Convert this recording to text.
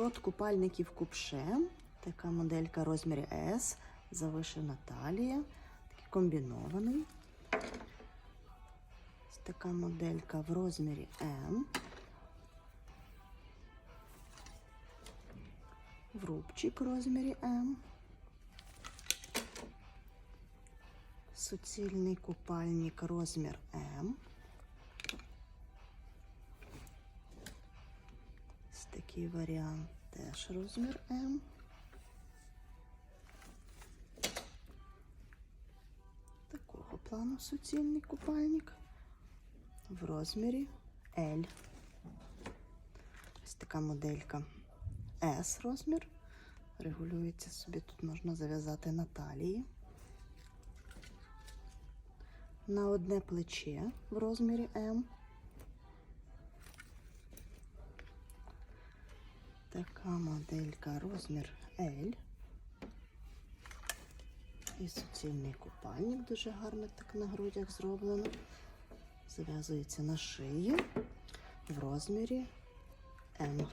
Лот купальників купше. Така моделька розмірі S, завишена талія, такий комбінований. Така моделька в розмірі М. В рубчик в розмірі М. Суцільний купальник розмір М. такий варіант теж розмір М. Такого плану суцільний купальник в розмірі L. Ось така моделька S розмір. Регулюється собі, тут можна зав'язати на талії. На одне плече в розмірі М. Така моделька розмір L. І суцільний купальник дуже гарно так на грудях зроблено. Зав'язується на шиї в розмірі М.